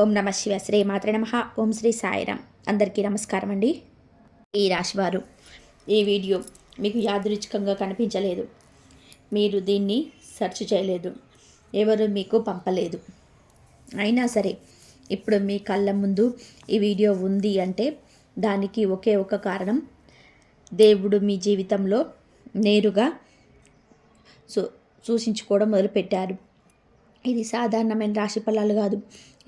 ఓం నమ శివ శ్రీ మాత్ర నమ. ఓం శ్రీ సాయిరామ్. అందరికీ నమస్కారం అండి. ఈ రాశివారు ఈ వీడియో మీకు యాదృచ్ఛికంగా కనిపించలేదు. మీరు దీన్ని సెర్చ్ చేయలేదు. ఎవరు మీకు పంపలేదు. అయినా సరే ఇప్పుడు మీ కళ్ళ ముందు ఈ వీడియో ఉంది అంటే దానికి ఒకే ఒక కారణం. దేవుడు మీ జీవితంలో నేరుగా సూ సూచించుకోవడం మొదలుపెట్టారు. ఇది సాధారణమైన రాశి ఫలాలు కాదు.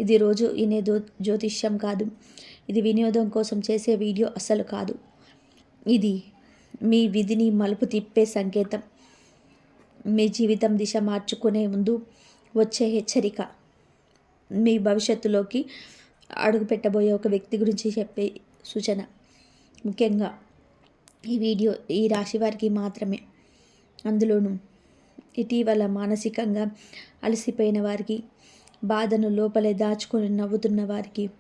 ఇది రోజు వినే జ్యోతిష్యం కాదు. ఇది వినోదం కోసం చేసే వీడియో అసలు కాదు. ఇది మీ విధిని మలుపు తిప్పే సంకేతం. మీ జీవితం దిశ మార్చుకునే ముందు వచ్చే హెచ్చరిక. మీ భవిష్యత్తులోకి అడుగుపెట్టబోయే ఒక వ్యక్తి గురించి చెప్పే సూచన. ముఖ్యంగా ఈ వీడియో ఈ రాశి వారికి మాత్రమే. అందులోనూ ఇటీవల మానసికంగా అలసిపోయిన వారికి బాధను లోపలే దాచుకొని నవ్వుతున్న వారికి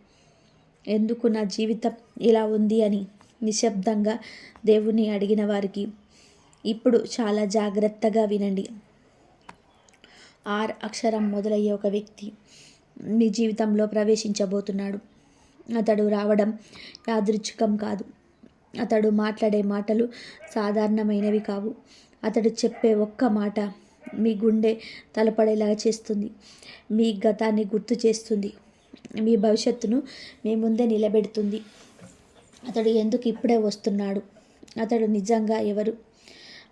ఎందుకు నా జీవితం ఇలా ఉంది అని నిశ్శబ్దంగా దేవుణ్ణి అడిగిన వారికి ఇప్పుడు చాలా జాగ్రత్తగా వినండి. ఆర్ అక్షరం మొదలయ్యే ఒక వ్యక్తి మీ జీవితంలో ప్రవేశించబోతున్నాడు. అతడు రావడం యాదృచ్ఛికం కాదు. అతడు మాట్లాడే మాటలు సాధారణమైనవి కావు. అతడు చెప్పే ఒక్క మాట మీ గుండె తలపడేలా చేస్తుంది. మీ గతాన్ని గుర్తు చేస్తుంది. మీ భవిష్యత్తును మీ ముందే నిలబెడుతుంది. అతడు ఎందుకు ఇప్పుడే వస్తున్నాడు? అతడు నిజంగా ఎవరు?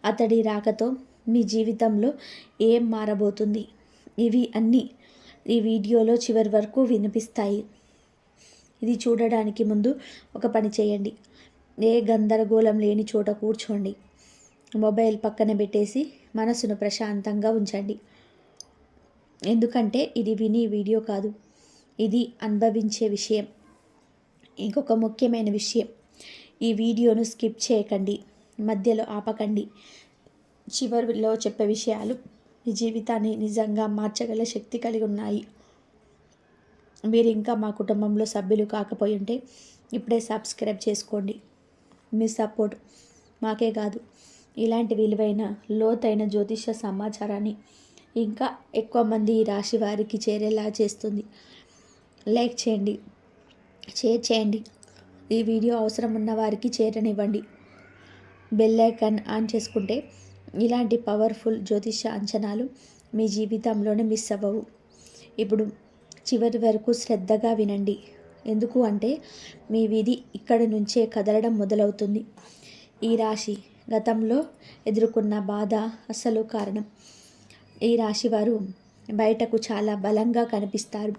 అతడి రాకతో మీ జీవితంలో ఏం మారబోతుంది? ఇవి అన్నీ ఈ వీడియోలో చివరి వరకు వినిపిస్తాయి. ఇది చూడడానికి ముందు ఒక పని చేయండి. ఏ గందరగోళం లేని చోట కూర్చోండి. మొబైల్ పక్కన పెట్టేసి మనసును ప్రశాంతంగా ఉంచండి. ఎందుకంటే ఇది విని వీడియో కాదు. ఇది అనుభవించే విషయం. ఇంకొక ముఖ్యమైన విషయం. ఈ వీడియోను స్కిప్ చేయకండి. మధ్యలో ఆపకండి. చివరిలో చెప్పే విషయాలు మీ జీవితాన్ని నిజంగా మార్చగల శక్తి కలిగి ఉన్నాయి. మీరు ఇంకా మా కుటుంబంలో సభ్యులు కాకపోయి ఉంటే ఇప్పుడే సబ్స్క్రైబ్ చేసుకోండి. మీ సపోర్ట్ మాకే కాదు. ఇలాంటి విలువైన లోతైన జ్యోతిష సమాచారాన్ని ఇంకా ఎక్కువ మంది ఈ రాశి వారికి చేరేలా చేస్తుంది. లైక్ చేయండి షేర్ చేయండి. ఈ వీడియో అవసరం ఉన్న వారికి చేరనివ్వండి. బెల్ ఐకాన్ ఆన్ చేసుకుంటే ఇలాంటి పవర్ఫుల్ జ్యోతిష అంచనాలు మీ జీవితంలోనే మిస్ అవ్వవు. ఇప్పుడు చివరి వరకు శ్రద్ధగా వినండి. ఎందుకు అంటే మీ విధి ఇక్కడి నుంచే కదలడం మొదలవుతుంది. ఈ రాశి గతంలో ఎదుర్కొన్న బాధ అసలు కారణం. ఈ రాశివారు బయటకు చాలా బలంగా కనిపిస్తారు.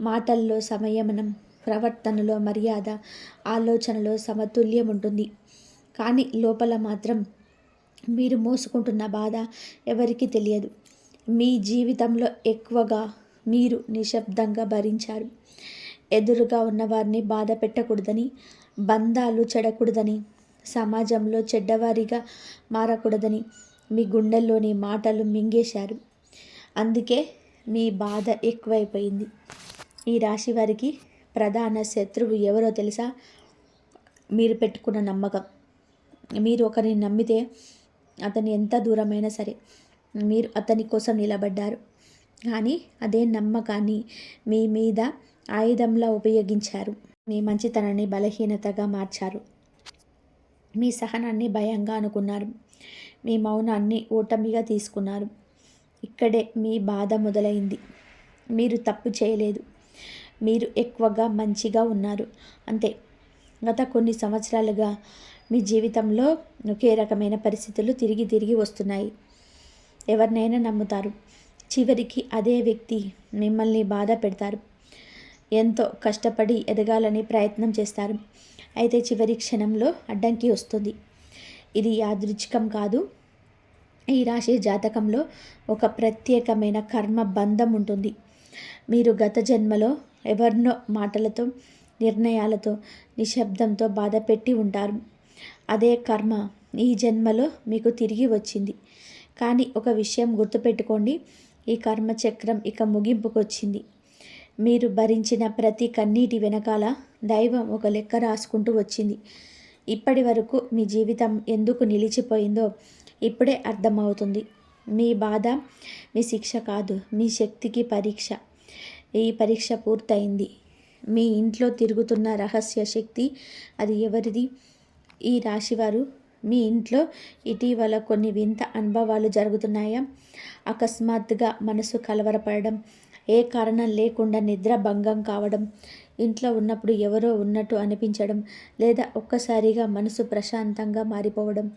మాటల్లో సంయమనం ప్రవర్తనలో మర్యాద ఆలోచనలో సమతుల్యం ఉంటుంది. కానీ లోపల మాత్రం మీరు మోసుకుంటున్న బాధ ఎవరికి తెలియదు. మీ జీవితంలో ఎక్కువగా మీరు నిశ్శబ్దంగా భరించారు. ఎదురుగా ఉన్నవారిని బాధ పెట్టకూడదని బంధాలు చెడకూడదని సమాజంలో చెడ్డవారిగా మారకూడదని మీ గుండెల్లోని మాటలు మింగేశారు. అందుకే మీ బాధ ఎక్కువైపోయింది. ఈ రాశి వారికి ప్రధాన శత్రువు ఎవరో తెలుసా? మీరు పెట్టుకున్న నమ్మకం. మీరు ఒకరిని నమ్మితే అతను ఎంత దూరమైనా సరే మీరు అతని కోసం నిలబడ్డారు. కానీ అదే నమ్మకాన్ని మీ మీద ఆయుధంలా ఉపయోగించారు. మీ మంచితనాన్ని బలహీనతగా మార్చారు. మీ సహనాన్ని భయంగా అనుకున్నారు. మీ మౌనాన్ని ఓటమిగా తీసుకున్నారు. ఇక్కడే మీ బాధ మొదలైంది. మీరు తప్పు చేయలేదు. మీరు ఎక్కువగా మంచిగా ఉన్నారు. అంతే. గత కొన్ని సంవత్సరాలుగా మీ జీవితంలో ఒకే రకమైన పరిస్థితులు తిరిగి తిరిగి వస్తున్నాయి. ఎవరినైనా నమ్ముతారు. చివరికి అదే వ్యక్తి మిమ్మల్ని బాధ పెడతారు. ఎంతో కష్టపడి ఎదగాలని ప్రయత్నం చేస్తారు. అయితే చివరి క్షణంలో అడ్డంకి వస్తుంది. ఇది యాదృచ్ఛికం కాదు. ఈ రాశి జాతకంలో ఒక ప్రత్యేకమైన కర్మ బంధం ఉంటుంది. మీరు గత జన్మలో ఎవరినో మాటలతో నిర్ణయాలతో నిశ్శబ్దంతో బాధ పెట్టి ఉంటారు. అదే కర్మ ఈ జన్మలో మీకు తిరిగి వచ్చింది. కానీ ఒక విషయం గుర్తుపెట్టుకోండి. ఈ కర్మచక్రం ఇక ముగింపుకొచ్చింది. మీరు భరించిన ప్రతి కన్నీటి వెనకాల దైవం ఒక లెక్క రాసుకుంటూ వచ్చింది. ఇప్పటి వరకు మీ జీవితం ఎందుకు నిలిచిపోయిందో ఇప్పుడే అర్థమవుతుంది. మీ బాధ మీ శిక్ష కాదు మీ శక్తికి పరీక్ష. ఈ పరీక్ష పూర్తయింది. మీ ఇంట్లో తిరుగుతున్న రహస్య శక్తి అది ఎవరిది? ఈ రాశివారు మీ ఇంట్లో ఇటీవల కొన్ని వింత అనుభవాలు జరుగుతున్నాయా? అకస్మాత్తుగా మనసు కలవరపడడం ఏ కారణం లేకుండా నిద్ర భంగం కావడం ఇంట్లో ఉన్నప్పుడు ఎవరో ఉన్నట్టు అనిపించడం లేదా ఒక్కసారిగా మనసు ప్రశాంతంగా మారిపోవడం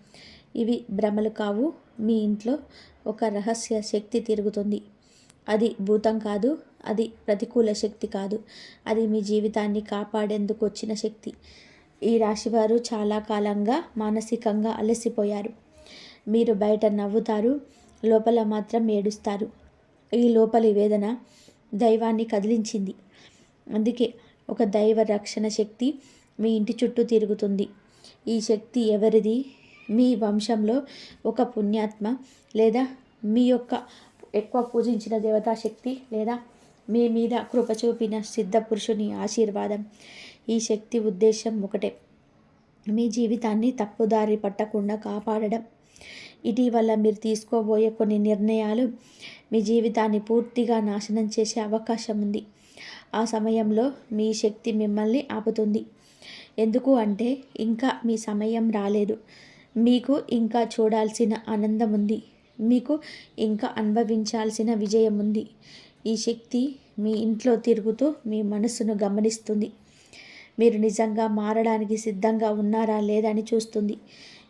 ఇవి భ్రమలు కావు. మీ ఇంట్లో ఒక రహస్య శక్తి తిరుగుతుంది. అది భూతం కాదు అది ప్రతికూల శక్తి కాదు. అది మీ జీవితాన్ని కాపాడేందుకు వచ్చిన శక్తి. ఈ రాశివారు చాలా కాలంగా మానసికంగా అలసిపోయారు. మీరు బయట నవ్వుతారు లోపల మాత్రం ఏడుస్తారు. ఈ లోపలి వేదన దైవాన్ని కదిలించింది. అందుకే ఒక దైవ రక్షణ శక్తి మీ ఇంటి చుట్టూ తిరుగుతుంది. ఈ శక్తి ఎవరిది? మీ వంశంలో ఒక పుణ్యాత్మ లేదా మీ యొక్క ఎక్కువ పూజించిన దేవతా శక్తి లేదా మీ మీద కృప చూపిన సిద్ధ పురుషుని ఆశీర్వాదం. ఈ శక్తి ఉద్దేశం ఒకటే. మీ జీవితాన్ని తప్పుదారి పట్టకుండా కాపాడడం. ఇటీవల మీరు తీసుకోబోయే కొన్ని నిర్ణయాలు మీ జీవితాన్ని పూర్తిగా నాశనం చేసే అవకాశం ఉంది. ఆ సమయంలో మీ శక్తి మిమ్మల్ని ఆపుతుంది. ఎందుకు అంటే ఇంకా మీ సమయం రాలేదు. మీకు ఇంకా చూడాల్సిన ఆనందం ఉంది. మీకు ఇంకా అనుభవించాల్సిన విజయం ఉంది. ఈ శక్తి మీ ఇంట్లో తిరుగుతూ మీ మనస్సును గమనిస్తుంది. మీరు నిజంగా మారడానికి సిద్ధంగా ఉన్నారా లేదని చూస్తుంది.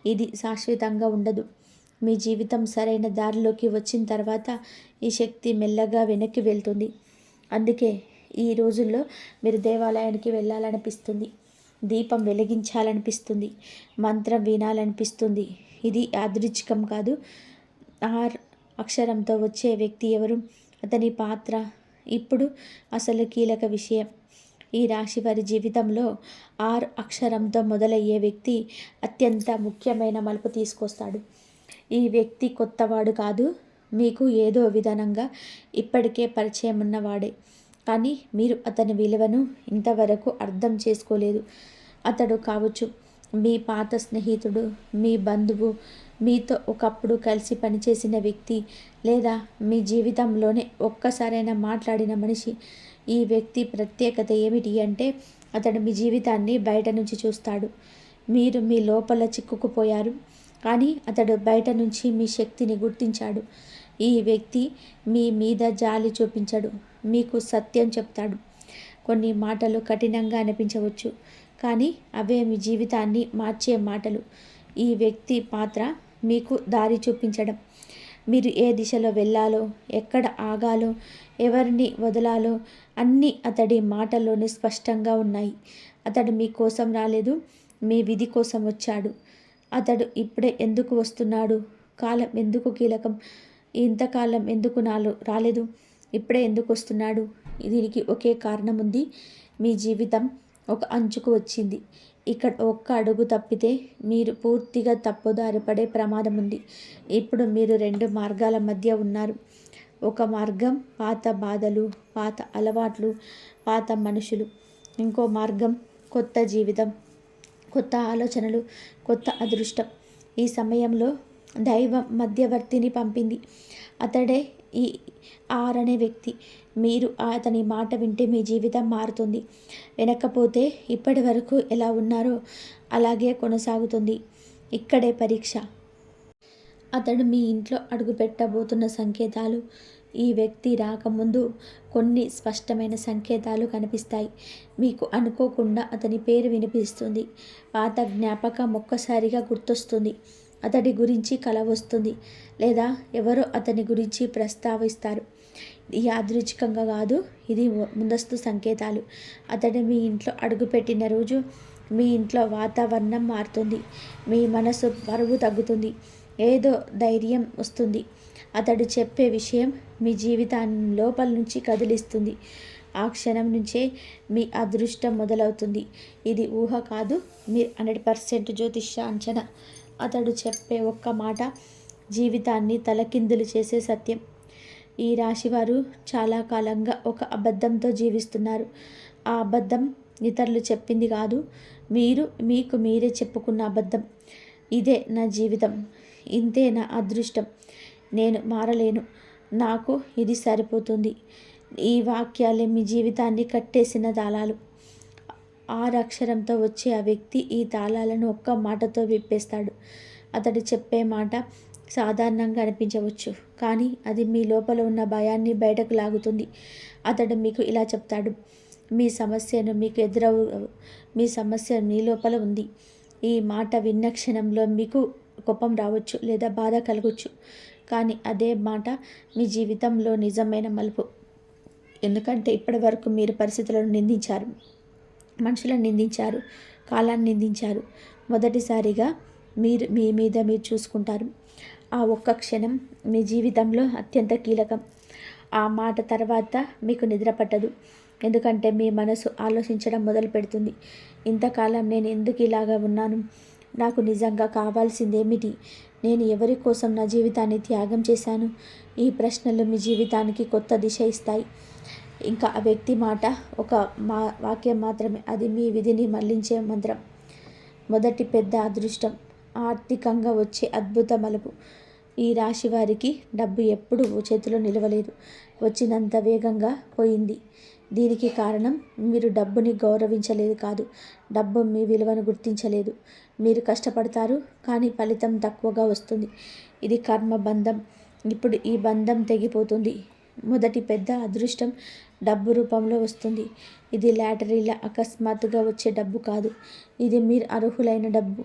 ఇది శాశ్వతంగా ఉండదు. మీ జీవితం సరైన దారిలోకి వచ్చిన తర్వాత ఈ శక్తి మెల్లగా వెనక్కి వెళ్తుంది. అందుకే ఈ రోజుల్లో మీరు దేవాలయానికి వెళ్ళాలనిపిస్తుంది. దీపం వెలిగించాలనిపిస్తుంది. మంత్రం వినాలనిపిస్తుంది. ఇది యాదృచ్ఛికం కాదు. ఆర్ అక్షరంతో వచ్చే వ్యక్తి ఎవరు? అతని పాత్ర ఇప్పుడు అసలు కీలక విషయం. ఈ రాశి వారి జీవితంలో ఆర్ అక్షరంతో మొదలయ్యే వ్యక్తి అత్యంత ముఖ్యమైన మలుపు తీసుకొస్తాడు. ఈ వ్యక్తి కొత్తవాడు కాదు. మీకు ఏదో విధానంగా ఇప్పటికే పరిచయం ఉన్నవాడే. కానీ మీరు అతని విలువను ఇంతవరకు అర్థం చేసుకోలేదు. అతడు కావచ్చు మీ పాత స్నేహితుడు మీ బంధువు మీతో ఒకప్పుడు కలిసి పనిచేసిన వ్యక్తి లేదా మీ జీవితంలోనే ఒక్కసారైనా మాట్లాడిన మనిషి. ఈ వ్యక్తి ప్రత్యేకత ఏమిటి అంటే అతడు మీ జీవితాన్ని బయట నుంచి చూస్తాడు. మీరు మీ లోపల చిక్కుకుపోయారు. కానీ అతడు బయట నుంచి మీ శక్తిని గుర్తించాడు. ఈ వ్యక్తి మీ మీద జాలి చూపించడు. మీకు సత్యం చెప్తాడు. కొన్ని మాటలు కఠినంగా అనిపించవచ్చు కానీ అవే మీ జీవితాన్ని మార్చే మాటలు. ఈ వ్యక్తి పాత్ర మీకు దారి చూపించడం. మీరు ఏ దిశలో వెళ్ళాలో ఎక్కడ ఆగాలో ఎవరిని వదలాలో అన్నీ అతడి మాటల్లోనే స్పష్టంగా ఉన్నాయి. అతడు మీ కోసం రాలేదు మీ విధి కోసం వచ్చాడు. అతడు ఇప్పుడే ఎందుకు వస్తున్నాడు? కాలం ఎందుకు కీలకం? ఇంతకాలం ఎందుకు నాలో రాలేదు? ఇప్పుడే ఎందుకు వస్తున్నాడు? దీనికి ఒకే కారణం ఉంది మీ జీవితం ఒక అంచుకు వచ్చింది. ఇక్కడ ఒక్క అడుగు తప్పితే మీరు పూర్తిగా తప్పుదారి పడే ప్రమాదం ఉంది ఇప్పుడు మీరు రెండు మార్గాల మధ్య ఉన్నారు. ఒక మార్గం పాత బాధలు పాత అలవాట్లు పాత మనుషులు. ఇంకో మార్గం కొత్త జీవితం. కొత్త ఆలోచనలు కొత్త అదృష్టం. ఈ సమయంలో దైవం మధ్యవర్తిని పంపింది. అతడే ఈ ఆర్ అనే వ్యక్తి. మీరు అతని మాట వింటే మీ జీవితం మారుతుంది. వెనకపోతే ఇప్పటి వరకు ఎలా ఉన్నారో అలాగే కొనసాగుతుంది. ఇక్కడే పరీక్ష. అతడు మీ ఇంట్లో అడుగుపెట్టబోతున్న సంకేతాలు ఈ వ్యక్తి రాకముందు కొన్ని స్పష్టమైన సంకేతాలు కనిపిస్తాయి. మీకు అనుకోకుండా అతని పేరు వినిపిస్తుంది. పాత జ్ఞాపకం ఒక్కసారిగా గుర్తొస్తుంది. అతడి గురించి కల వస్తుంది. లేదా ఎవరో అతని గురించి ప్రస్తావిస్తారు. యాదృచ్ఛికంగా కాదు. ఇది ముందస్తు సంకేతాలు. అతడు మీ ఇంట్లో అడుగుపెట్టిన రోజు మీ ఇంట్లో వాతావరణం మారుతుంది. మీ మనసు బరువు తగ్గుతుంది. ఏదో ధైర్యం వస్తుంది. అతడు చెప్పే విషయం మీ జీవితాన్ని లోపల నుంచి కదిలిస్తుంది. ఆ క్షణం నుంచే మీ అదృష్టం మొదలవుతుంది. ఇది ఊహ కాదు మీరు హండ్రెడ్ పర్సెంట్ జ్యోతిష్య అంచనా. అతడు చెప్పే ఒక్క మాట జీవితాన్ని తలకిందులు చేసే సత్యం. ఈ రాశివారు చాలా కాలంగా ఒక అబద్ధంతో జీవిస్తున్నారు. ఆ అబద్ధం ఇతరులు చెప్పింది కాదు మీరు మీకు మీరే చెప్పుకున్న అబద్ధం. ఇదే నా జీవితం. ఇంతే నా అదృష్టం. నేను మారలేను. నాకు ఇది సరిపోతుంది. ఈ వాక్యాలే మీ జీవితాన్ని కట్టేసిన తాళాలు. ఆరు అక్షరంతో వచ్చే ఆ వ్యక్తి ఈ తాళాలను ఒక్క మాటతో విప్పేస్తాడు. అతడు చెప్పే మాట సాధారణంగా అనిపించవచ్చు కానీ అది మీ లోపల ఉన్న భయాన్ని బయటకు లాగుతుంది. అతడు మీకు ఇలా చెప్తాడు మీ సమస్యను మీకు ఎదురవు మీ సమస్య మీ లోపల ఉంది. ఈ మాట విన్న క్షణంలో మీకు కోపం రావచ్చు లేదా బాధ కలగవచ్చు కానీ అదే మాట మీ జీవితంలో నిజమైన మలుపు. ఎందుకంటే ఇప్పటి వరకు మీరు పరిస్థితులను నిందించారు. మనుషులను నిందించారు. కాలాన్ని నిందించారు. మొదటిసారిగా మీరు మీ మీద మీరు చూసుకుంటారు. ఆ ఒక్క క్షణం మీ జీవితంలో అత్యంత కీలకం. ఆ మాట తర్వాత మీకు నిద్ర పట్టదు. ఎందుకంటే మీ మనసు ఆలోచించడం మొదలు పెడుతుంది. ఇంతకాలం నేను ఎందుకు ఇలాగా ఉన్నాను? నాకు నిజంగా కావాల్సిందేమిటి? నేను ఎవరి కోసం నా జీవితాన్ని త్యాగం చేశాను? ఈ ప్రశ్నలు మీ జీవితానికి కొత్త దిశ ఇస్తాయి. ఇంకా ఆ వ్యక్తి మాట ఒక మా వాక్యం మాత్రమే. అది మీ విధిని మళ్ళించే మంత్రం. మొదటి పెద్ద అదృష్టం. ఆర్థికంగా వచ్చే అద్భుత మలుపు. ఈ రాశి వారికి డబ్బు ఎప్పుడు చేతిలో నిలవలేదు. వచ్చినంత వేగంగా పోయింది. దీనికి కారణం మీరు డబ్బుని గౌరవించలేదు కాదు. డబ్బు మీ విలువను గుర్తించలేదు. మీరు కష్టపడతారు కానీ ఫలితం తక్కువగా వస్తుంది. ఇది కర్మ బంధం. ఇప్పుడు ఈ బంధం తెగిపోతుంది. మొదటి పెద్ద అదృష్టం డబ్బు రూపంలో వస్తుంది. ఇది లాటరీల అకస్మాత్తుగా వచ్చే డబ్బు కాదు. ఇది మీరు అర్హులైన డబ్బు.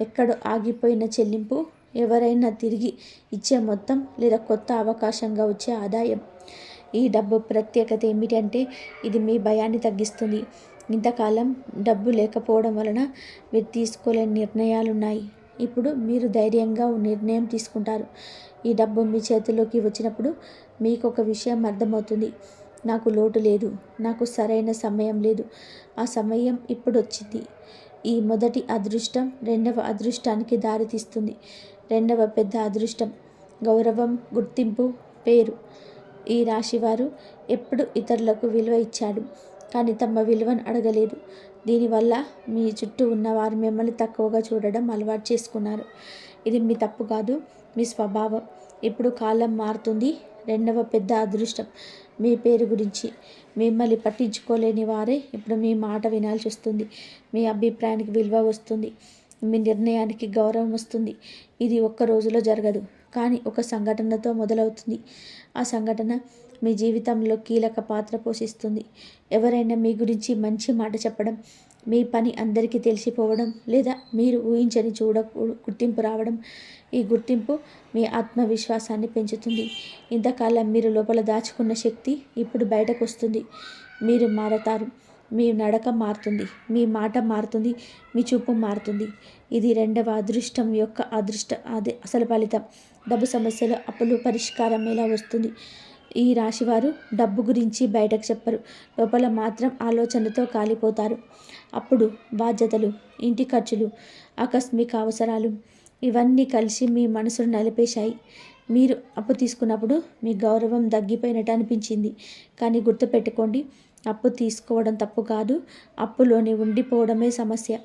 ఎక్కడో ఆగిపోయిన చెల్లింపు ఎవరైనా తిరిగి ఇచ్చే మొత్తం లేదా కొత్త అవకాశంగా వచ్చే ఆదాయం. ఈ డబ్బు ప్రత్యేకత ఏమిటంటే ఇది మీ భయాన్ని తగ్గిస్తుంది. ఇంతకాలం డబ్బు లేకపోవడం వలన మీరు తీసుకోలేని నిర్ణయాలు ఉన్నాయి ఇప్పుడు మీరు ధైర్యంగా నిర్ణయం తీసుకుంటారు. ఈ డబ్బు మీ చేతిలోకి వచ్చినప్పుడు మీకు ఒక విషయం అర్థమవుతుంది. నాకు లోటు లేదు. నాకు సరైన సమయం లేదు. ఆ సమయం ఇప్పుడు వచ్చింది ఈ మొదటి అదృష్టం రెండవ అదృష్టానికి దారితీస్తుంది. రెండవ పెద్ద అదృష్టం గౌరవం గుర్తింపు పేరు. ఈ రాశివారు ఎప్పుడు ఇతరులకు విలువ ఇచ్చాడు. కానీ తమ విలువను అడగలేదు. దీనివల్ల మీ చుట్టూ ఉన్న వారు మిమ్మల్ని తక్కువగా చూడడం అలవాటు చేసుకున్నారు. ఇది మీ తప్పు కాదు మీ స్వభావం. ఇప్పుడు కాలం మారుతుంది. రెండవ పెద్ద అదృష్టం మీ పేరు గురించి. మిమ్మల్ని పట్టించుకోలేని వారే ఇప్పుడు మీ మాట వినాల్సి వస్తుంది. మీ అభిప్రాయానికి విలువ వస్తుంది. మీ నిర్ణయానికి గౌరవం వస్తుంది. ఇది ఒక్క రోజులో జరగదు. కానీ ఒక సంఘటనతో మొదలవుతుంది. ఆ సంఘటన మీ జీవితంలో కీలక పాత్ర పోషిస్తుంది. ఎవరైనా మీ గురించి మంచి మాట చెప్పడం మీ పని అందరికీ తెలిసిపోవడం లేదా మీరు ఊహించని చూడ గుర్తింపు రావడం ఈ గుర్తింపు మీ ఆత్మవిశ్వాసాన్ని పెంచుతుంది. ఇంతకాలం మీరు లోపల దాచుకున్న శక్తి ఇప్పుడు బయటకు వస్తుంది. మీరు మారతారు. మీ నడక మారుతుంది మీ మాట మారుతుంది మీ చూపు మారుతుంది. ఇది రెండవ అదృష్టం యొక్క అదృష్ట అదే అసలు ఫలితం. డబ్బు సమస్యలు అప్పులు పరిష్కారం ఎలా వస్తుంది? ఈ రాశివారు డబ్బు గురించి బయటకు చెప్పరు. లోపల మాత్రం ఆలోచనతో కాలిపోతారు. అప్పుడు బాధ్యతలు ఇంటి ఖర్చులు ఆకస్మిక అవసరాలు ఇవన్నీ కలిసి మీ మనసును నలిపేశాయి. మీరు అప్పు తీసుకున్నప్పుడు మీ గౌరవం తగ్గిపోయినట్టు అనిపించింది. కానీ గుర్తుపెట్టుకోండి అప్పు తీసుకోవడం తప్పు కాదు. అప్పులోని ఉండిపోవడమే సమస్య.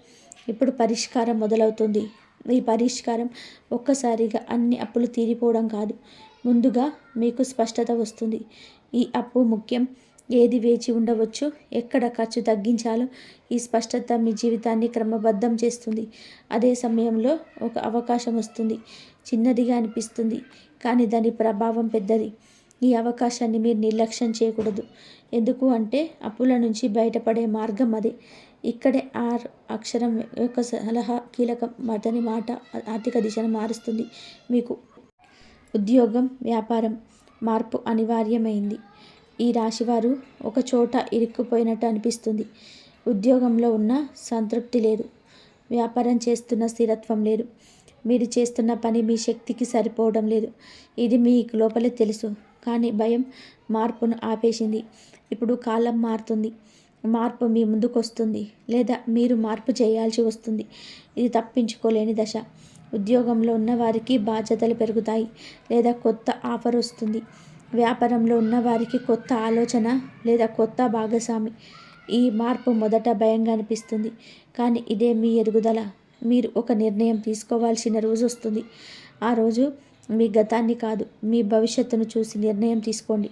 ఇప్పుడు పరిష్కారం మొదలవుతుంది. ఈ పరిష్కారం ఒక్కసారిగా అన్ని అప్పులు తీరిపోవడం కాదు. ముందుగా మీకు స్పష్టత వస్తుంది. ఈ అప్పు ముఖ్యం. ఏది వేచి ఉండవచ్చు ఎక్కడ ఖర్చు తగ్గించాలో ఈ స్పష్టత మీ జీవితాన్ని క్రమబద్ధం చేస్తుంది. అదే సమయంలో ఒక అవకాశం వస్తుంది. చిన్నదిగా అనిపిస్తుంది కానీ దాని ప్రభావం పెద్దది. ఈ అవకాశాన్ని మీరు నిర్లక్ష్యం చేయకూడదు. ఎందుకు అంటే అప్పుల నుంచి బయటపడే మార్గం అది. ఇక్కడే ఆర్ అక్షరం యొక్క సలహా కీలకం. మతని మాట ఆర్థిక దిశను మారుస్తుంది. మీకు ఉద్యోగం వ్యాపారం మార్పు అనివార్యమైంది. ఈ రాశివారు ఒక చోట ఇరుక్కుపోయినట్టు అనిపిస్తుంది. ఉద్యోగంలో ఉన్న సంతృప్తి లేదు. వ్యాపారం చేస్తున్న స్థిరత్వం లేదు. మీరు చేస్తున్న పని మీ శక్తికి సరిపోవడం లేదు. ఇది మీకు లోపలే తెలుసు. కానీ భయం మార్పును ఆపేసింది. ఇప్పుడు కాలం మారుతుంది. మార్పు మీ ముందుకు వస్తుంది లేదా మీరు మార్పు చేయాల్సి వస్తుంది. ఇది తప్పించుకోలేని దశ. ఉద్యోగంలో ఉన్న వారికి బాధ్యతలు పెరుగుతాయి లేదా కొత్త ఆఫర్ వస్తుంది. వ్యాపారంలో ఉన్న వారికి కొత్త ఆలోచన లేదా కొత్త భాగస్వామి. ఈ మార్పు మొదట భయంగా అనిపిస్తుంది. కానీ ఇదే మీ ఎదుగుదల. మీరు ఒక నిర్ణయం తీసుకోవాల్సిన రోజు వస్తుంది. ఆ రోజు మీ గతాన్ని కాదు మీ భవిష్యత్తును చూసి నిర్ణయం తీసుకోండి.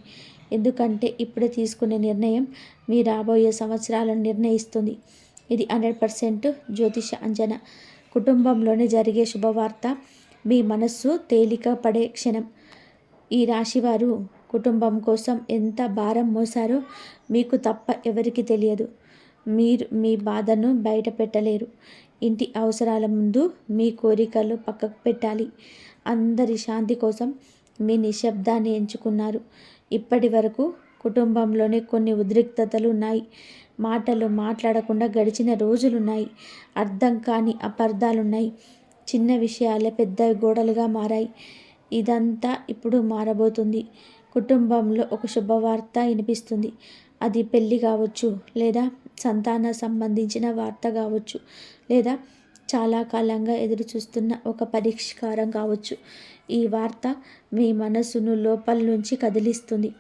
ఎందుకంటే ఇప్పుడే తీసుకునే నిర్ణయం మీ రాబోయే సంవత్సరాలను నిర్ణయిస్తుంది. ఇది హండ్రెడ్ పర్సెంట్ జ్యోతిష అంజన కుటుంబంలోనే జరిగే శుభవార్త మీ మనస్సు తేలిక పడే క్షణం. ఈ రాశివారు కుటుంబం కోసం ఎంత భారం మోసారో మీకు తప్ప ఎవరికి తెలియదు. మీరు మీ బాధను బయట పెట్టలేరు ఇంటి అవసరాల ముందు మీ కోరికలు పక్కకు పెట్టాలి. అందరి శాంతి కోసం మీ నిశ్శబ్దాన్ని ఎంచుకున్నారు. ఇప్పటి వరకు కుటుంబంలోనే కొన్ని ఉద్రిక్తతలు ఉన్నాయి. మాటలు మాట్లాడకుండా గడిచిన రోజులున్నాయి. అర్థం కాని అపార్థాలున్నాయి. చిన్న విషయాలే పెద్ద గోడలుగా మారాయి. ఇదంతా ఇప్పుడు మారబోతుంది. కుటుంబంలో ఒక శుభవార్త వినిపిస్తుంది. అది పెళ్ళి కావచ్చు లేదా సంతాన సంబంధించిన వార్త కావచ్చు లేదా చాలా కాలంగా ఎదురుచూస్తున్న ఒక పరిష్కారం కావచ్చు. ఈ వార్త మీ మనసును లోపల నుంచి కదిలిస్తుంది.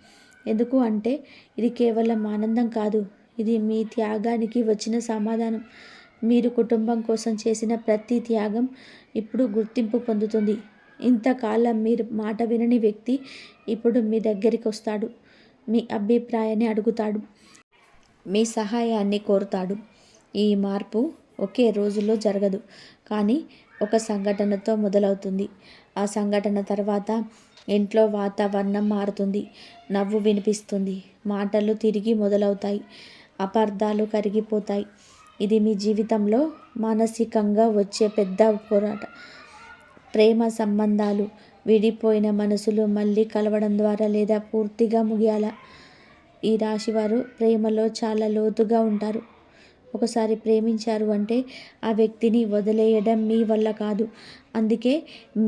ఎందుకు అంటే ఇది కేవలం ఆనందం కాదు. ఇది మీ త్యాగానికి వచ్చిన సమాధానం. మీరు కుటుంబం కోసం చేసిన ప్రతి త్యాగం ఇప్పుడు గుర్తింపు పొందుతుంది. ఇంతకాలం మీరు మాట వినని వ్యక్తి ఇప్పుడు మీ దగ్గరికి వస్తాడు. మీ అభిప్రాయాన్ని అడుగుతాడు. మీ సహాయాన్ని కోరుతాడు. ఈ మార్పు ఒకే రోజులో జరగదు. కానీ ఒక సంఘటనతో మొదలవుతుంది. ఆ సంఘటన తర్వాత ఇంట్లో వాతావరణం మారుతుంది. నవ్వు వినిపిస్తుంది. మాటలు తిరిగి మొదలవుతాయి. అపార్థాలు కరిగిపోతాయి. ఇది మీ జీవితంలో మానసికంగా వచ్చే పెద్ద పోరాట. ప్రేమ సంబంధాలు విడిపోయిన మనసులు మళ్ళీ కలవడం ద్వారా లేదా పూర్తిగా ముగియాల? ఈ రాశివారు ప్రేమలో చాలా లోతుగా ఉంటారు. ఒకసారి ప్రేమించారు అంటే ఆ వ్యక్తిని వదిలేయడం మీ వల్ల కాదు. అందుకే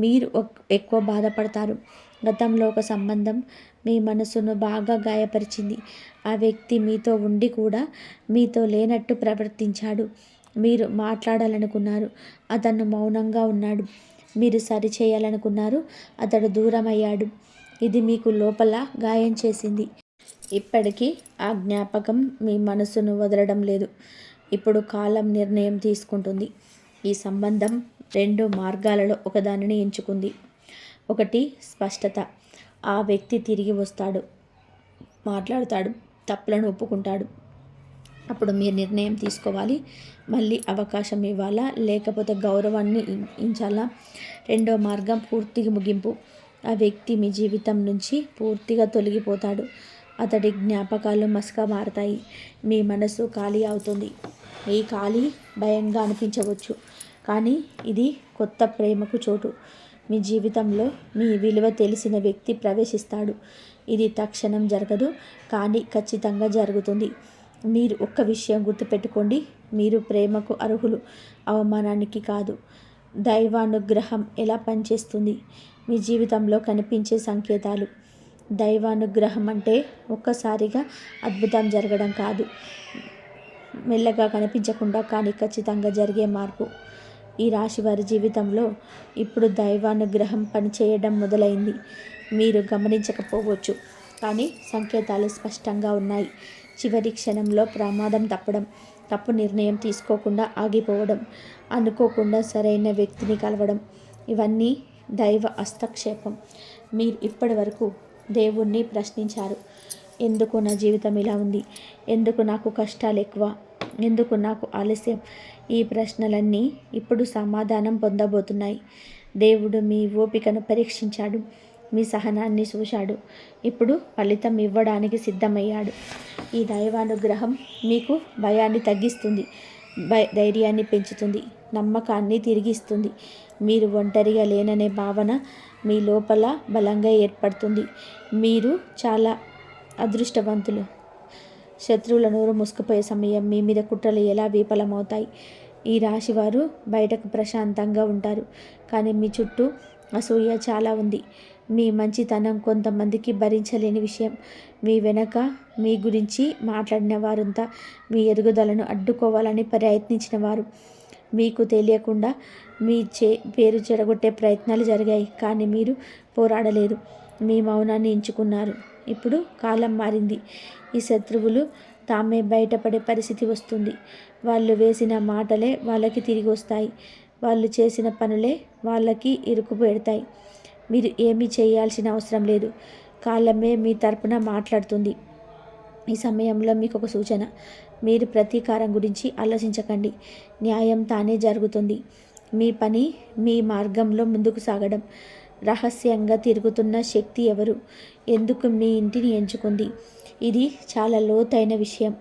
మీరు ఎక్కువ బాధపడతారు. గతంలో ఒక సంబంధం మీ మనసును బాగా గాయపరిచింది. ఆ వ్యక్తి మీతో ఉండి కూడా మీతో లేనట్టు ప్రవర్తించాడు. మీరు మాట్లాడాలనుకున్నారు. అతను మౌనంగా ఉన్నాడు. మీరు సరిచేయాలనుకున్నారు అతడు దూరం అయ్యాడు ఇది మీకు లోపల గాయం చేసింది. ఇప్పటికీ ఆ జ్ఞాపకం మీ మనసును వదలడం లేదు. ఇప్పుడు కాలం నిర్ణయం తీసుకుంటుంది. ఈ సంబంధం రెండు మార్గాలలో ఒకదానిని ఎంచుకుంది. ఒకటి స్పష్టత. ఆ వ్యక్తి తిరిగి వస్తాడు. మాట్లాడతాడు. తప్పులను ఒప్పుకుంటాడు. అప్పుడు మీరు నిర్ణయం తీసుకోవాలి. మళ్ళీ అవకాశం ఇవ్వాలా? లేకపోతే గౌరవాన్ని ఇచ్చాలా రెండో మార్గం పూర్తిగా ముగింపు. ఆ వ్యక్తి మీ జీవితం నుంచి పూర్తిగా తొలగిపోతాడు. అతడి జ్ఞాపకాలు మసక మారతాయి మీ మనసు ఖాళీ అవుతుంది. ఈ ఖాళీ భయంగా అనిపించవచ్చు. కానీ ఇది కొత్త ప్రేమకు చోటు. మీ జీవితంలో మీ విలువ తెలిసిన వ్యక్తి ప్రవేశిస్తాడు. ఇది తక్షణం జరగదు కానీ ఖచ్చితంగా జరుగుతుంది. మీరు ఒక్క విషయం గుర్తుపెట్టుకోండి. మీరు ప్రేమకు అర్హులు. అవమానానికి కాదు. దైవానుగ్రహం ఎలా పనిచేస్తుంది? మీ జీవితంలో కనిపించే సంకేతాలు. దైవానుగ్రహం అంటే ఒక్కసారిగా అద్భుతం జరగడం కాదు. మెల్లగా కనిపించకుండా కానీ ఖచ్చితంగా జరిగే మార్పు. ఈ రాశి వారి జీవితంలో ఇప్పుడు దైవానుగ్రహం పనిచేయడం మొదలైంది. మీరు గమనించకపోవచ్చు. కానీ సంకేతాలు స్పష్టంగా ఉన్నాయి. చివరి క్షణంలో ప్రమాదం తప్పడం తప్పు నిర్ణయం తీసుకోకుండా ఆగిపోవడం అనుకోకుండా సరైన వ్యక్తిని కలవడం ఇవన్నీ దైవ హస్తక్షేపం. మీరు ఇప్పటి వరకు దేవుణ్ణి ప్రశ్నించారు. ఎందుకు నా జీవితం ఇలా ఉంది? ఎందుకు నాకు కష్టాలు ఎక్కువ? ఎందుకు నాకు ఆలస్యం? ఈ ప్రశ్నలన్నీ ఇప్పుడు సమాధానం పొందబోతున్నాయి. దేవుడు మీ ఓపికను పరీక్షించాడు. మీ సహనాన్ని చూశాడు. ఇప్పుడు ఫలితం ఇవ్వడానికి సిద్ధమయ్యాడు. ఈ దైవానుగ్రహం మీకు భయాన్ని తగ్గిస్తుంది. ధైర్యాన్ని పెంచుతుంది. నమ్మకాన్ని తిరిగిస్తుంది. మీరు ఒంటరిగా లేననే భావన మీ లోపల బలంగా ఏర్పడుతుంది. మీరు చాలా అదృష్టవంతులు. శత్రువుల నోరు మూసుకుపోయే సమయం మీ మీద కుట్రలు ఎలా విఫలమవుతాయి? ఈ రాశివారు బయటకు ప్రశాంతంగా ఉంటారు. కానీ మీ చుట్టూ అసూయ చాలా ఉంది. మీ మంచితనం కొంతమందికి భరించలేని విషయం. మీ వెనక మీ గురించి మాట్లాడిన వారంతా మీ ఎదుగుదలను అడ్డుకోవాలని ప్రయత్నించిన వారు. మీకు తెలియకుండా మీ చే పేరు చెడగొట్టే ప్రయత్నాలు జరిగాయి. కానీ మీరు పోరాడలేదు మీ మౌనాన్ని ఎంచుకున్నారు. ఇప్పుడు కాలం మారింది. ఈ శత్రువులు తామే బయటపడే పరిస్థితి వస్తుంది. వాళ్ళు వేసిన మాటలే వాళ్ళకి తిరిగి వస్తాయి. వాళ్ళు చేసిన పనులే వాళ్ళకి ఇరుకు పెడతాయి. మీరు ఏమీ చేయాల్సిన అవసరం లేదు. కాలమే మీ తరపున మాట్లాడుతుంది. ఈ సమయంలో మీకు ఒక సూచన. మీరు ప్రతీకారం గురించి ఆలోచించకండి. న్యాయం తానే జరుగుతుంది. మీ పని మీ మార్గంలో ముందుకు సాగడం. రహస్యంగా తిరుగుతున్న శక్తి ఎవరు? ఎందుకు మీ ఇంటిని ఎంచుకుంది? ఇది చాలా లోతైన విషయం.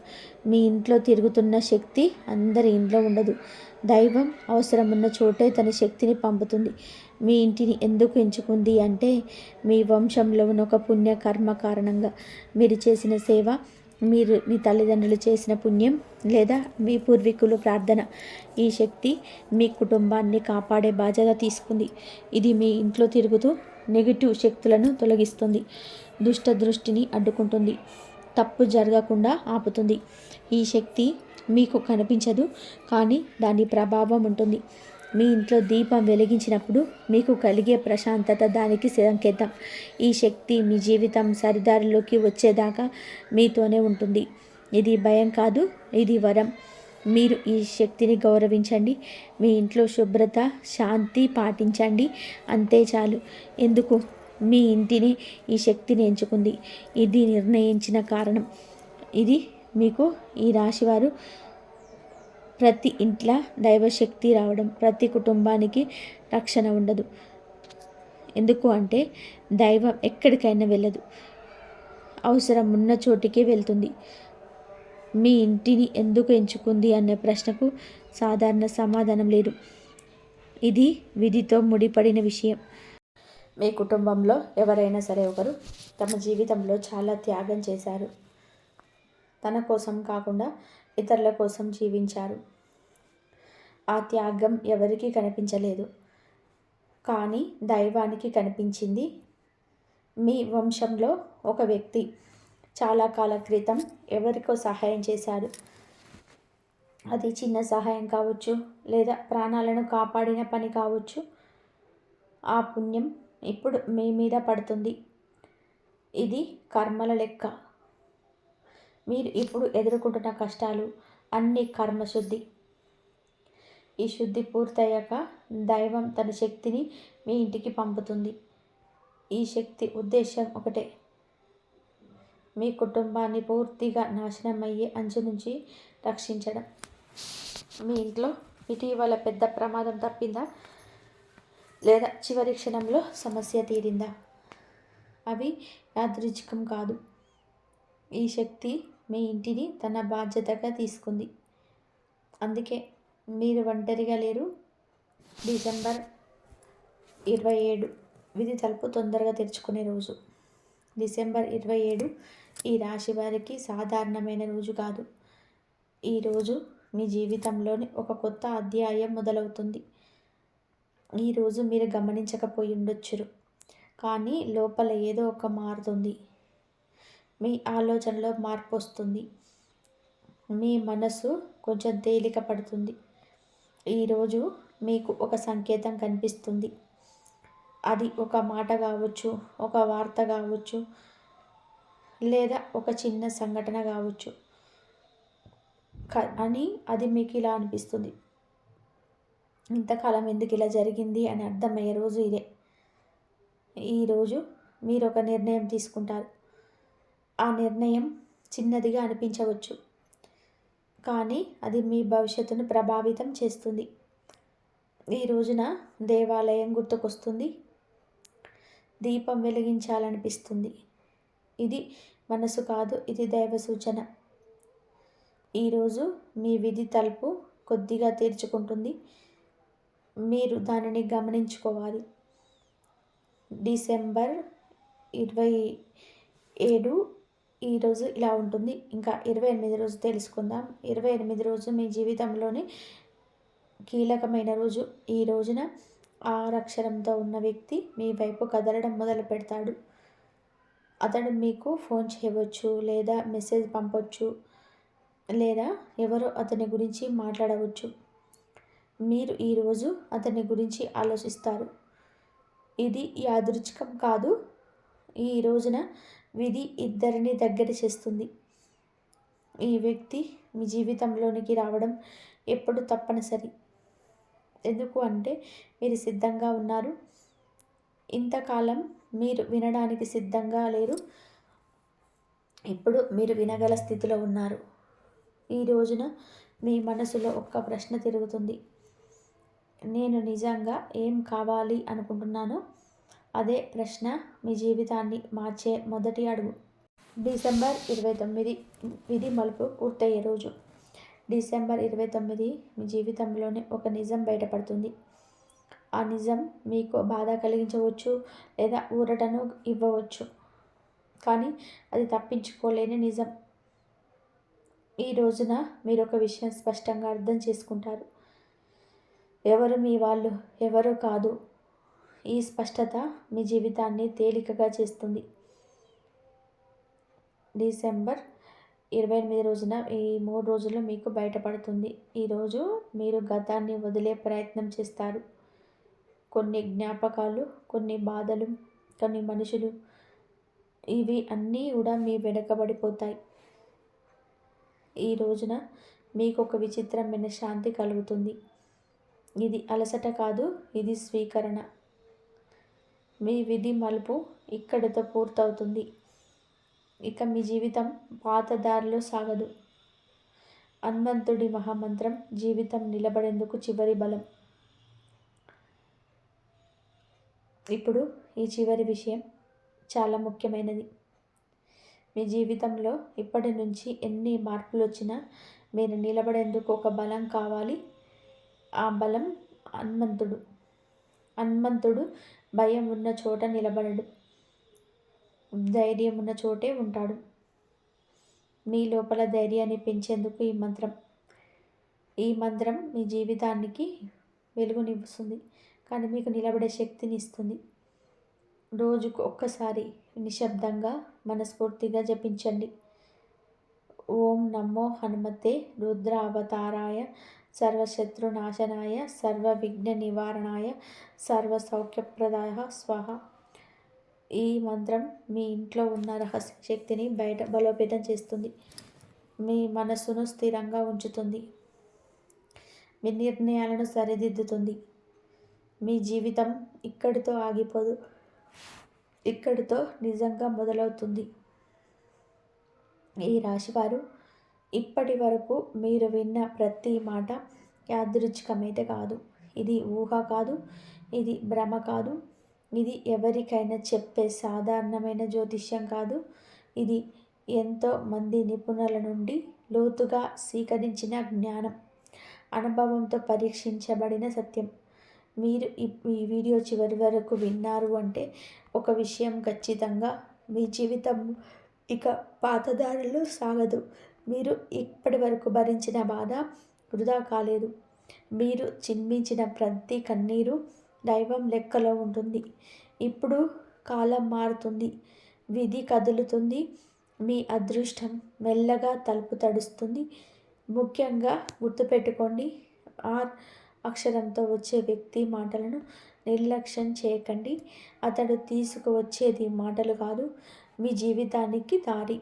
మీ ఇంట్లో తిరుగుతున్న శక్తి అందరి ఇంట్లో ఉండదు. దైవం అవసరం ఉన్న చోటే తన శక్తిని పంపుతుంది. మీ ఇంటిని ఎందుకు ఎంచుకుంది అంటే మీ వంశంలో ఉన్న ఒక పుణ్య కర్మ కారణంగా. మీరు చేసిన సేవ మీరు మీ తల్లిదండ్రులు చేసిన పుణ్యం లేదా మీ పూర్వీకులు ప్రార్థన ఈ శక్తి మీ కుటుంబాన్ని కాపాడే బాధ్యత తీసుకుంది. ఇది మీ ఇంట్లో తిరుగుతూ నెగిటివ్ శక్తులను తొలగిస్తుంది. దుష్ట దృష్టిని అడ్డుకుంటుంది. తప్పు జరగకుండా ఆపుతుంది. ఈ శక్తి మీకు కనిపించదు కానీ దాని ప్రభావం ఉంటుంది. మీ ఇంట్లో దీపం వెలిగించినప్పుడు మీకు కలిగే ప్రశాంతత దానికి సంకేతం. ఈ శక్తి మీ జీవితం సరిదారిలోకి వచ్చేదాకా మీతోనే ఉంటుంది. ఇది భయం కాదు ఇది వరం. మీరు ఈ శక్తిని గౌరవించండి. మీ ఇంట్లో శుభ్రత శాంతి పాటించండి. అంతే చాలు. ఎందుకు? మీ ఇంటిని ఈ శక్తిని ఎంచుకుంది. ఇది నిర్ణయించిన కారణం. ఇది మీకు ఈ రాశివారు ప్రతి ఇంట్లో దైవశక్తి రావడం. ప్రతి కుటుంబానికి రక్షణ ఉండదు. ఎందుకు అంటే దైవం ఎక్కడికైనా వెళ్ళదు. అవసరం ఉన్న చోటికే వెళ్తుంది. మీ ఇంటిని ఎందుకు ఎంచుకుంది అనే ప్రశ్నకు సాధారణ సమాధానం లేదు. ఇది విధితో ముడిపడిన విషయం. మీ కుటుంబంలో ఎవరైనా సరే ఒకరు తమ జీవితంలో చాలా త్యాగం చేశారు. తన కోసం కాకుండా ఇతరుల కోసం జీవించారు. ఆ త్యాగం ఎవరికీ కనిపించలేదు. కానీ దైవానికి కనిపించింది మీ వంశంలో ఒక వ్యక్తి. చాలా కాలం క్రితం ఎవరికో సహాయం చేశాడు. అది చిన్న సహాయం కావచ్చు లేదా ప్రాణాలను కాపాడిన పని కావచ్చు. ఆ పుణ్యం ఇప్పుడు మీ మీద పడుతుంది. ఇది కర్మల లెక్క. మీరు ఇప్పుడు ఎదుర్కొంటున్న కష్టాలు అన్ని కర్మశుద్ధి ఈ శుద్ధి పూర్తయ్యాక దైవం తన శక్తిని మీ ఇంటికి పంపుతుంది. ఈ శక్తి ఉద్దేశం ఒకటే. మీ కుటుంబాన్ని పూర్తిగా నాశనం అయ్యే అంచు నుంచి రక్షించడం. మీ ఇంట్లో ఇటీవల పెద్ద ప్రమాదం తప్పిందా? లేదా చివరి క్షణంలో సమస్య తీరిందా? అవి యాదృచ్ఛికం కాదు. ఈ శక్తి మీ ఇంటిని తన బాధ్యతగా తీసుకుంది. అందుకే మీరు ఒంటరిగా లేరు. డిసెంబర్ ఇరవై ఏడు విధి తలుపు తొందరగా తెరుచుకునే రోజు. డిసెంబర్ ఇరవై ఏడు ఈ రాశి వారికి సాధారణమైన రోజు కాదు. ఈరోజు మీ జీవితంలోని ఒక కొత్త అధ్యాయం మొదలవుతుంది. ఈరోజు మీరు గమనించకపోయి ఉండొచ్చురు. కానీ లోపల ఏదో ఒక మారుతుంది. మీ ఆలోచనలో మార్పు వస్తుంది. మీ మనసు కొంచెం తేలిక పడుతుంది. ఈరోజు మీకు ఒక సంకేతం కనిపిస్తుంది. అది ఒక మాట కావచ్చు ఒక వార్త కావచ్చు లేదా ఒక చిన్న సంఘటన కావచ్చు. అని అది మీకు ఇలా అనిపిస్తుంది. ఇంతకాలం ఎందుకు ఇలా జరిగింది అని అర్థమయ్యే రోజు ఇదే. ఈరోజు మీరు ఒక నిర్ణయం తీసుకుంటారు. ఆ నిర్ణయం చిన్నదిగా అనిపించవచ్చు. కానీ అది మీ భవిష్యత్తును ప్రభావితం చేస్తుంది. ఈ రోజున దేవాలయం గుర్తుకొస్తుంది. దీపం వెలిగించాలనిపిస్తుంది. ఇది మనసు కాదు ఇది దైవ సూచన. ఈరోజు మీ విధి తలుపు కొద్దిగా తెరుచుకుంటుంది. మీరు దానిని గమనించుకోవాలి. డిసెంబర్ ఇరవై ఏడు ఈరోజు ఇలా ఉంటుంది. ఇంకా ఇరవై ఎనిమిది రోజు తెలుసుకుందాం. ఇరవై ఎనిమిది రోజు మీ జీవితంలోని కీలకమైన రోజు. ఈ రోజున ఆరక్షరంతో ఉన్న వ్యక్తి మీ వైపు కదలడం మొదలు పెడతాడు అతడు మీకు ఫోన్ చేయవచ్చు లేదా మెసేజ్ పంపవచ్చు లేదా ఎవరో అతని గురించి మాట్లాడవచ్చు. మీరు ఈరోజు అతని గురించి ఆలోచిస్తారు. ఇది యాదృచ్ఛికం కాదు. ఈ రోజున విధి ఇద్దరిని దగ్గర చేస్తుంది. ఈ వ్యక్తి మీ జీవితంలోనికి రావడం ఎప్పుడు తప్పనిసరి? ఎందుకు అంటే మీరు సిద్ధంగా ఉన్నారు. ఇంతకాలం మీరు వినడానికి సిద్ధంగా లేరు. ఇప్పుడు మీరు వినగల స్థితిలో ఉన్నారు. ఈ రోజున మీ మనసులో ఒక్క ప్రశ్న తిరుగుతుంది. నేను నిజంగా ఏం కావాలి అనుకుంటున్నానో? అదే ప్రశ్న మీ జీవితాన్ని మార్చే మొదటి అడుగు. డిసెంబర్ ఇరవై తొమ్మిది విధి మలుపు పూర్తయ్యే రోజు. డిసెంబర్ ఇరవై తొమ్మిది మీ జీవితంలోనే ఒక నిజం బయటపడుతుంది. ఆ నిజం మీకు బాధ కలిగించవచ్చు లేదా ఊరటను ఇవ్వవచ్చు. కానీ అది తప్పించుకోలేని నిజం. ఈ రోజున మీరు ఒక విషయం స్పష్టంగా అర్థం చేసుకుంటారు. ఎవరు మీ వాళ్ళు ఎవరు కాదు. ఈ స్పష్టత మీ జీవితాన్ని తేలికగా చేస్తుంది. డిసెంబర్ ఇరవై ఎనిమిది రోజున ఈ మూడు రోజులు మీకు బయటపడుతుంది. ఈరోజు మీరు గతాన్ని వదిలే ప్రయత్నం చేస్తారు. కొన్ని జ్ఞాపకాలు కొన్ని బాధలు కొన్ని మనుషులు. ఇవి అన్నీ కూడా మీ వెనకబడిపోతాయి. ఈ రోజున మీకు ఒక విచిత్రమైన శాంతి కలుగుతుంది. ఇది అలసట కాదు ఇది స్వీకరణ. మీ విధి మలుపు ఇక్కడితో పూర్తవుతుంది. ఇక మీ జీవితం పాత దారిలో సాగదు. హనుమంతుడి మహామంత్రం జీవితం నిలబడేందుకు చివరి బలం. ఇప్పుడు ఈ చివరి విషయం చాలా ముఖ్యమైనది. మీ జీవితంలో ఇప్పటి నుంచి ఎన్ని మార్పులు వచ్చినా మీరు నిలబడేందుకు ఒక బలం కావాలి. ఆ బలం హనుమంతుడు. హనుమంతుడు భయం ఉన్న చోట నిలబడడు. ధైర్యం ఉన్న చోటే ఉంటాడు. మీ లోపల ధైర్యాన్ని పెంచేందుకు ఈ మంత్రం. ఈ మంత్రం మీ జీవితానికి వెలుగునిస్తుంది కానీ మీకు నిలబడే శక్తిని ఇస్తుంది. రోజుకు ఒక్కసారి నిశ్శబ్దంగా మనస్ఫూర్తిగా జపించండి. ఓం నమో హనుమతే రుద్ర అవతారాయ సర్వశత్రునాశనాయ సర్వ విఘ్న నివారణాయ సర్వ సౌఖ్యప్రదాయ స్వహ. ఈ మంత్రం మీ ఇంట్లో ఉన్న రహస్య శక్తిని బయట బలోపేతం చేస్తుంది. మీ మనస్సును స్థిరంగా ఉంచుతుంది. మీ నిర్ణయాలను సరిదిద్దుతుంది. మీ జీవితం ఇక్కడితో ఆగిపోదు. ఇక్కడితో నిజంగా మొదలవుతుంది. ఈ రాశివారు ఇప్పటి వరకు మీరు విన్న ప్రతి మాట యాదృచ్ఛికమైతే కాదు. ఇది ఊహ కాదు ఇది భ్రమ కాదు ఇది ఎవరికైనా చెప్పే సాధారణమైన జ్యోతిష్యం కాదు. ఇది ఎంతో మంది నిపుణుల నుండి లోతుగా స్వీకరించిన జ్ఞానం అనుభవంతో పరీక్షించబడిన సత్యం. మీరు ఈ వీడియో చివరి వరకు విన్నారు అంటే ఒక విషయం ఖచ్చితంగా మీ జీవితం ఇక పాతదారులు సాగదు. మీరు ఇప్పటి వరకు భరించిన బాధ వృధా కాలేదు. మీరు చిన్మించిన ప్రతి కన్నీరు దైవం లెక్కలో ఉంటుంది. ఇప్పుడు కాలం మారుతుంది. విధి కదులుతుంది. మీ అదృష్టం మెల్లగా తలుపు తడుస్తుంది. ముఖ్యంగా గుర్తుపెట్టుకోండి. ఆర్ అక్షరంతో వచ్చే వ్యక్తి మాటలను నిర్లక్ష్యం చేయకండి. అతడు తీసుకువచ్చేది మాటలు కాదు మీ జీవితానికి దారి.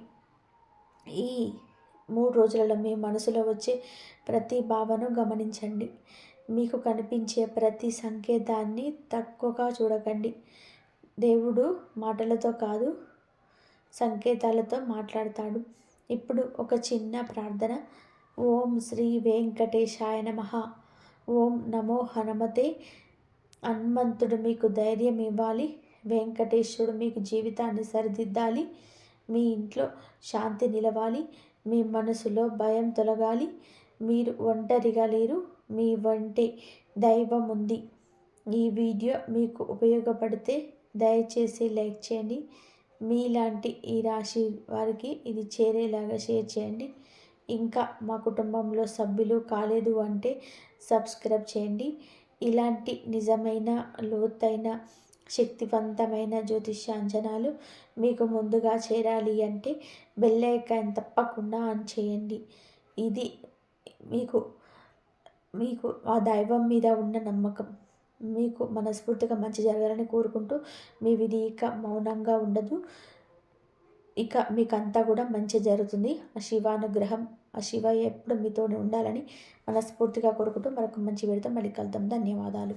ఈ మూడు రోజులలో మీ మనసులో వచ్చే ప్రతి భావను గమనించండి. మీకు కనిపించే ప్రతి సంకేతాన్ని తక్కువగా చూడకండి. దేవుడు మాటలతో కాదు సంకేతాలతో మాట్లాడతాడు. ఇప్పుడు ఒక చిన్న ప్రార్థన. ఓం శ్రీ వెంకటేశాయ నమ. ఓం నమో హనుమతే. హనుమంతుడు మీకు ధైర్యం ఇవ్వాలి. వెంకటేశ్వరుడు మీకు జీవితాన్ని సరిదిద్దాలి. మీ ఇంట్లో శాంతి నిలవాలి. మీ మనసులో భయం తొలగాలి. మీరు ఒంటరిగా లేరు. మీ వంటే దైవం ఉంది. ఈ వీడియో మీకు ఉపయోగపడితే దయచేసి లైక్ చేయండి. మీలాంటి ఈ రాశి వారికి ఇది చేరేలాగా షేర్ చేయండి. ఇంకా మా కుటుంబంలో సభ్యులు కాలేదు అంటే సబ్స్క్రైబ్ చేయండి. ఇలాంటి నిజమైన లోతైన శక్తివంతమైన జ్యోతిష్యాంజనాలు మీకు ముందుగా చేరాలి అంటే బెల్లైకాన్ తప్పకుండా ఆన్ చేయండి. ఇది మీకు మీకు ఆ దైవం మీద ఉన్న నమ్మకం. మీకు మనస్ఫూర్తిగా మంచి జరగాలని కోరుకుంటూ మీ విధి ఇక మౌనంగా ఉండదు. ఇక మీకంతా కూడా మంచి జరుగుతుంది. ఆ శివానుగ్రహం ఆ శివ ఎప్పుడు మీతోనే ఉండాలని మనస్ఫూర్తిగా కోరుకుంటూ మరొక మంచి పెడతాం మళ్ళీ కలుద్దాం. ధన్యవాదాలు.